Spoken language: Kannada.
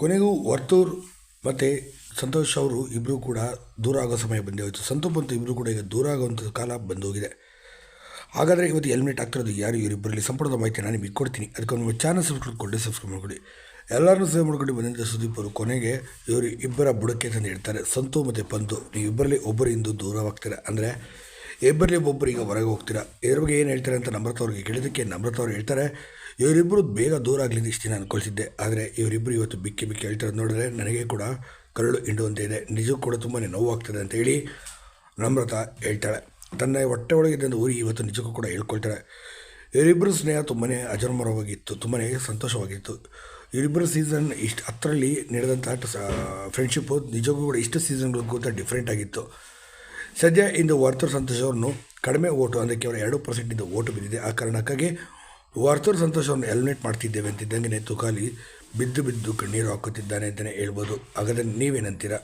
ಕೊನೆಗೂ ವರ್ತೂರ್ ಮತ್ತು ಸಂತೋಷ್ ಅವರು ಇಬ್ಬರು ಕೂಡ ದೂರ ಆಗೋ ಸಮಯ ಬಂದೇ ಹೋಯಿತು. ಸಂತು ಮತ್ತು ಇಬ್ಬರು ಕೂಡ ಈಗ ದೂರ ಆಗುವಂಥ ಕಾಲ ಬಂದೋಗಿದೆ. ಹಾಗಾದರೆ ಇವತ್ತು ಎಲಿಮಿನೇಟ್ ಆಗ್ತಿರೋದು ಯಾರು? ಇವರಿಬ್ಬರಲ್ಲಿ ಸಂಪುಟದ ಮಾಹಿತಿ ನಾನು ನಿಮಗೆ ಕೊಡ್ತೀನಿ. ಅದಕ್ಕೆ ಒಂದು ಚಾನಲ್ ಸಬ್ಸ್ಕ್ರೈಬ್ ಕೊಡಿ ಸಬ್ಸ್ಕ್ರೈಬ್ ಮಾಡ್ಕೊಳ್ಳಿ. ಎಲ್ಲರನ್ನೂ ಸೇವ್ ಮಾಡ್ಕೊಂಡು ಬಂದಂಥ ಸುದೀಪ್ ಅವರು ಕೊನೆಗೆ ಇವರು ಇಬ್ಬರ ಬುಡಕ್ಕೆ ತಂದು ಹೇಳ್ತಾರೆ ಸಂತು ಮತ್ತು ಪಂತು, ನೀವು ಇಬ್ಬರಲ್ಲಿ ಒಬ್ಬರಿಂದ ದೂರವಾಗ್ತೀರ? ಅಂದರೆ ಇಬ್ಬರಲ್ಲಿ ಒಬ್ಬರು ಈಗ ಹೊರಗೆ ಹೋಗ್ತೀರಾ? ಇದ್ರ ಬಗ್ಗೆ ಏನು ಹೇಳ್ತಾರೆ ಅಂತ ನಮ್ರತ ಅವ್ರಿಗೆ ಕೇಳಿದ್ದಕ್ಕೆ ನಮ್ರತ ಅವ್ರು ಹೇಳ್ತಾರೆ. ಇವರಿಬ್ಬರು ಬೇಗ ದೂರ ಆಗಲಿ ಇಷ್ಟು ದಿನ ಅನ್ಕೊಳ್ತಿದ್ದೆ. ಆದರೆ ಇವರಿಬ್ಬರು ಇವತ್ತು ಬಿಕ್ಕಿ ಬಿಕ್ಕಿ ಹೇಳ್ತಾರೆ ನೋಡಿದ್ರೆ ನನಗೆ ಕೂಡ ಕರಳು ಹಿಂಡುವಂತೆ ಇದೆ. ನಿಜಕ್ಕೂ ಕೂಡ ತುಂಬಾ ನೋವಾಗ್ತದೆ ಅಂತ ಹೇಳಿ ನಮ್ರತ ಹೇಳ್ತಾಳೆ. ತನ್ನ ಹೊಟ್ಟೆ ಒಳಗಿದ್ದ ಊರಿ ಇವತ್ತು ನಿಜಕ್ಕೂ ಕೂಡ ಹೇಳ್ಕೊಳ್ತಾಳೆ. ಇವರಿಬ್ಬರು ಸ್ನೇಹ ತುಂಬಾ ಅಜರ್ಮರವಾಗಿತ್ತು ತುಂಬಾ ಸಂತೋಷವಾಗಿತ್ತು. ಇವರಿಬ್ಬರ ಸೀಸನ್ ಇಷ್ಟು ಹತ್ತರಲ್ಲಿ ನಡೆದಂಥ ಫ್ರೆಂಡ್ಶಿಪ್ಪು ನಿಜಕ್ಕೂ ಕೂಡ ಇಷ್ಟು ಸೀಸನ್ಗಳಿಗೂ ಡಿಫ್ರೆಂಟ್ ಆಗಿತ್ತು. ಸದ್ಯ ಇಂದು ವಾರ್ತರ್ ಸಂತೋಷ್ ಕಡಿಮೆ ಓಟು ಅಂದರೆ ಕೇವಲ ಎರಡು ಪರ್ಸೆಂಟಿಂದ ಓಟು ಬಿದ್ದಿದೆ. ಆ ಕಾರಣಕ್ಕಾಗಿ ವರ್ತೂರ್ ಸಂತೋಷ್ ಅವ್ರನ್ನ ಎಲಿಮಿನೇಟ್ ಮಾಡ್ತಿದ್ದೇವೆ ಅಂತಿದ್ದಂಗೆ ತುಕಾಲಿ ಬಿದ್ದು ಬಿದ್ದು ಕಣ್ಣೀರು ಹಾಕುತ್ತಿದ್ದಾನೆ ಅಂತಲೇ ಹೇಳ್ಬೋದು. ಹಾಗಾದರೆ ನೀವೇನಂತೀರಾ?